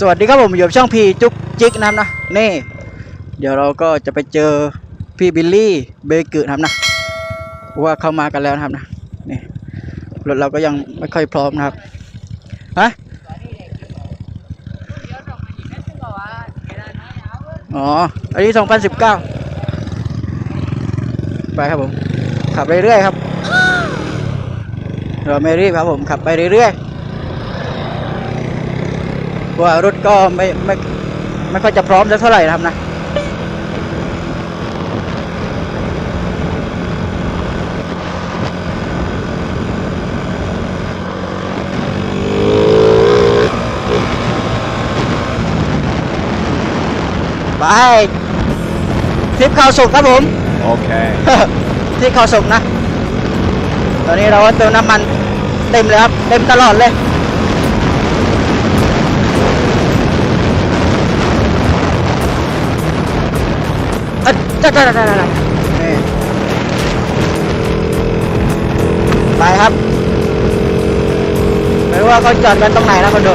สวัสดีครับผมอยู่กับช่องพีจุกจิกนะครับนะนี่ เดี๋ยวเราก็จะไปเจอพี่บิลลี่เบเกอร์นะครับนะว่าเข้ามากันแล้วนะครับนะนี่รถเราก็ยังไม่ค่อยพร้อมนะครับฮะอ๋ออันนี้ 2019 ไปครับผม ขับเรื่อยๆครับ เราไม่รีบครับผมขับไปเรื่อยๆ เพราะว่ารถก็ไม่ไม่ไม่ค่อยจะพร้อมสักเท่าไหร่นะครับนะไปทริปข่าวสุกครับผม Okay. ที่เขาส่งนะ ตอนนี้เราก็เติมน้ำมันเต็มเลยครับ เต็มตลอดเลย อ้ยจ้าจ้าจ้าจ้นี่ไปครับ ไม่รู้ว่าเขาจอดกันตรงไหนนะคนดู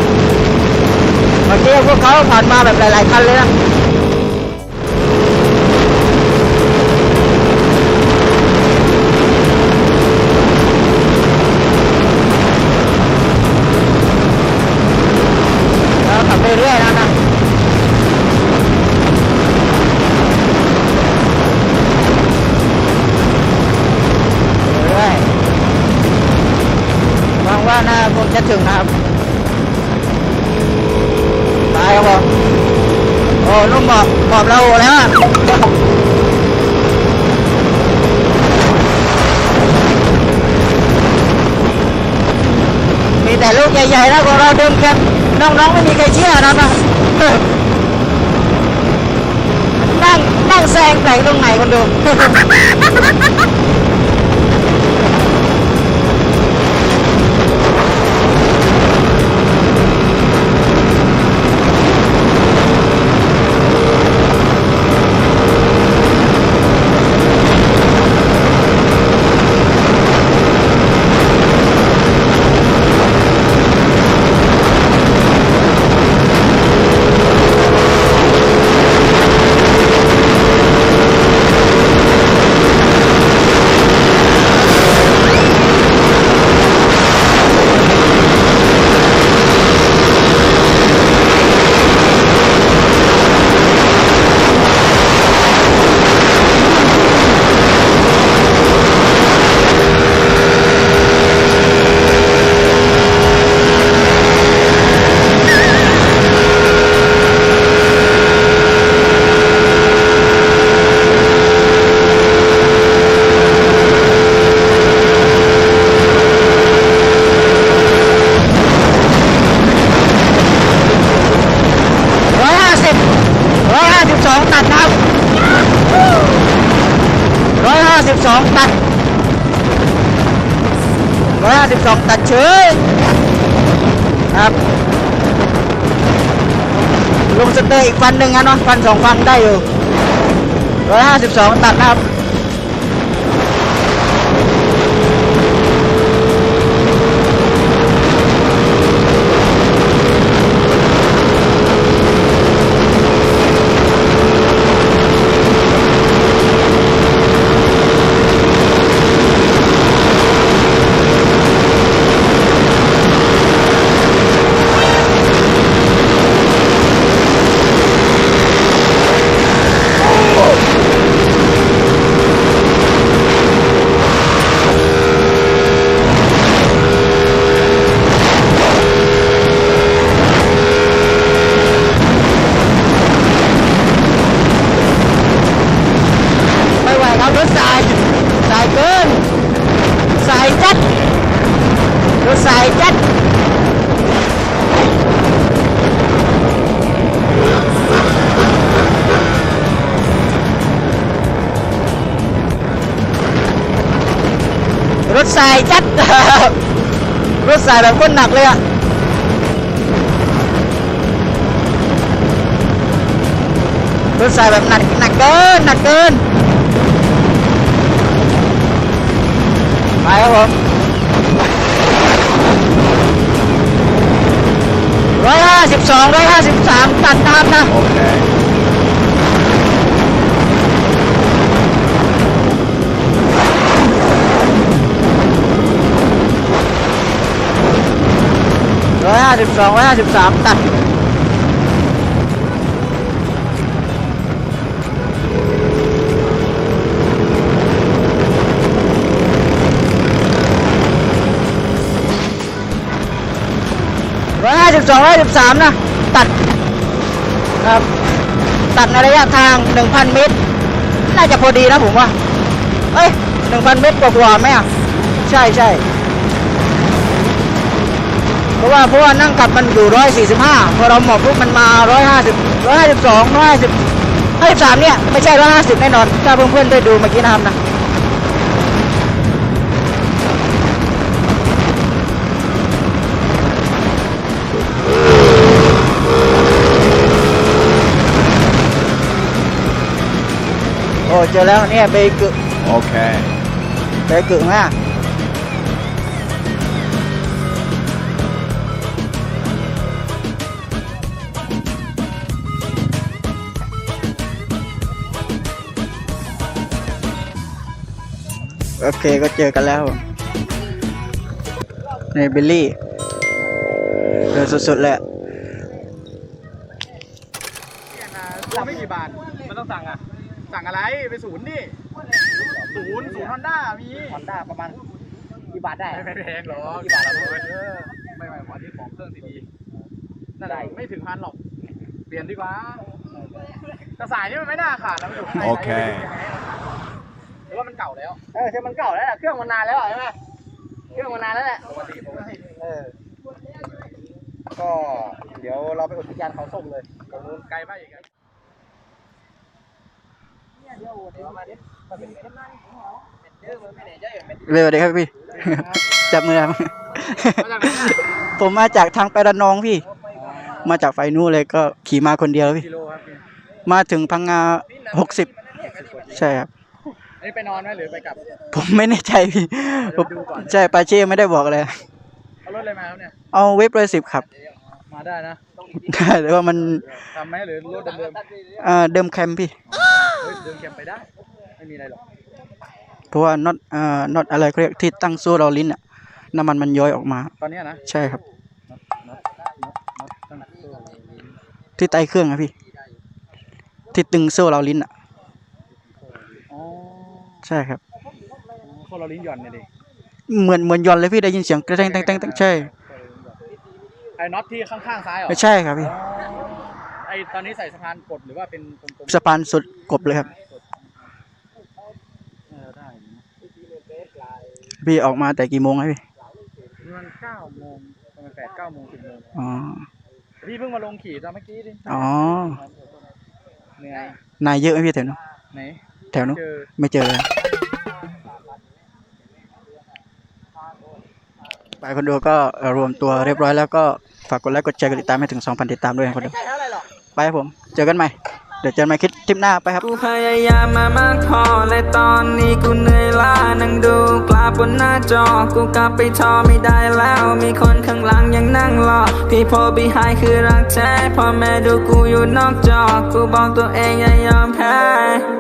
เมื่อกี้พวกเขาผ่านมาแบบหลาย ๆ คันเลยนะ อ้นุ่มบอกบอกเราแล้วอะมีแต่ลูกใหญ่ๆนะของเราเดิมแคมน้องๆไม่มีใครเชื่อนะนะนั่งนั่งแซงแต่งตรงไหนคนดู 12 ตัด152 ตัดเฉยครับลงสเตย์อีกฟันหนึ่งนะเนาะฟันสองฟันได้อยู่152 ตัดนครับ จัดรถสายจัด รถสายแบบก้นหนักเลยอะรถสายแบบหนักหนักเกินหนักเกิน 152 153 ตัดตามนะ โอเค ร้อยห้าสิบสองร้อยห้าสิบสามตัด ร้อยห้าสิบสองร้อยสิบสามนะตัดครับตัดในระยะทางหนึ่งพันเมตร น่าจะพอดีนะผมว่าเอ้ยหนึ่งพันเมตรกว่าๆไหมอะใช่ใช่เพราะว่าเพราะว่านั่งกลับมันอยู่ร้อยสี่สิบห้าพอเราหมอบปุ๊บมันมาร้อยห้าสิบร้อยห้าสิบสองร้อยห้าสิบห้าสิบสามเนี่ยไม่ใช่ร้อยห้าสิบแน่นอนถ้าเพื่อนๆได้ดูเมื่อกี้นะครับนะ โอ้เจอแล้วเนี่ยเบกึ Okay. เบกึมากโอเคก็เจอกันแล้ว ในบิลลี่เดินสุดๆเลยอะสั่งไม่กี่บาท มันต้องสั่งอะ สั่งอะไรไปศูนย์ดิศูนย์ศูนย์ฮอนด้ามีฮอนด้าประมาณกี่บาทได้ไม่แพงหรอกกี่บาทหรอเออไม่ไม่ขอที่ของเครื่องดีๆนั่นแหละไม่ถึงพันหรอก เปลี่ยนดีกว่าแต่สายนี่มันไม่น่าขาดแล้วมันอยู่ข้างในโอเคหรือว่ามันเก่าแล้วเออใช่มันเก่าแล้วล่ะเครื่องมันนานแล้วอะใช่ไหมเครื่องมันนานแล้วแหละปกติปกติเออก็เดี๋ยวเราไปอุทยานเขาส่งเลยตรงนู้นไกลมากอีกอะ เร็วดีครับพี่ จับมือครับมาจากไหนอะผมมาจากทางไประนองพี่ มาจากไฟนู้นเลยก็ขี่มาคนเดียวพี่กิโลครับพี่ มาถึงพังงาหกสิบใช่ครับอันนี้ไปนอนไหมหรือไปกลับ ผมไม่แน่ใจพี่ผมดูก่อนใช่ปาเช่ไม่ได้บอกเลย เอารถอะไรมาครับเนี่ย เอาเว็บเลยสิบครับ มาได้นะได้แต่ว่ามันทำไหมหรือรถเดิมเอ่อเดิมแคมพี่ๆเฮ้ยเดินแคมไปได้ ไม่มีอะไรหรอกเพราะว่าน็อตเอ่อน็อตอะไรเขาเรียกที่ตั้งโซ่เราลิ้นอะน้ำมันมันย้อยออกมา ตอนเนี้ยนะใช่ครับ น็อตน็อตน็อตตั้งโซ่ที่ไตเครื่องอะพี่ ที่ตึงโซ่เราลิ้นอะอ๋อใช่ครับ โซ่เราลิ้นหย่อนเนี่ยดิ เหมือนเหมือนยอนเลยพี่ได้ยินเสียงกระแทงแตงแตงแตงใช่ไอ้น็อตที่ข้างๆซ้ายเหรอไม่ใช่ครับพี่อ๋อไอ้ตอนนี้ใส่สะพานกดหรือว่าเป็นตรงๆสะพานสุดกบเลยครับเออได้อยู่นะพี่ออกมาแต่กี่โมงครับพี่นี่มันเก้าโมงประมาณแปดเก้าโมงสิบโมงอ๋อพี่เพิ่งมาลงขี่ตอนเมื่อกี้ดิอ๋อเหนื่อยนายเยอะไหมพี่แถวนู้นไหนแถวนู้นเจอไม่เจอเลยไปคนดูก็เอ่อรวมตัวเรียบร้อยแล้วก็ ฝากกดไลค์กดแชร์กดติดตามให้ถึง 2,000 ติดตามด้วยนะคนดูไปครับผม เจอกันใหม่ เดี๋ยวเจอกันใหม่คลิปทริปหน้าไปครับ กูพยายามมามากพอและตอนนี้กูเหนื่อยล้านั่งดูกลาบบนหน้าจอ กูกลับไปทอไม่ได้แล้ว มีคนข้างหลังยังนั่งรอ พี่พอบีไฮคือรักแท้พ่อแม่ดูกูอยู่นอกจอ กูบอกตัวเองอย่ายอมแพ้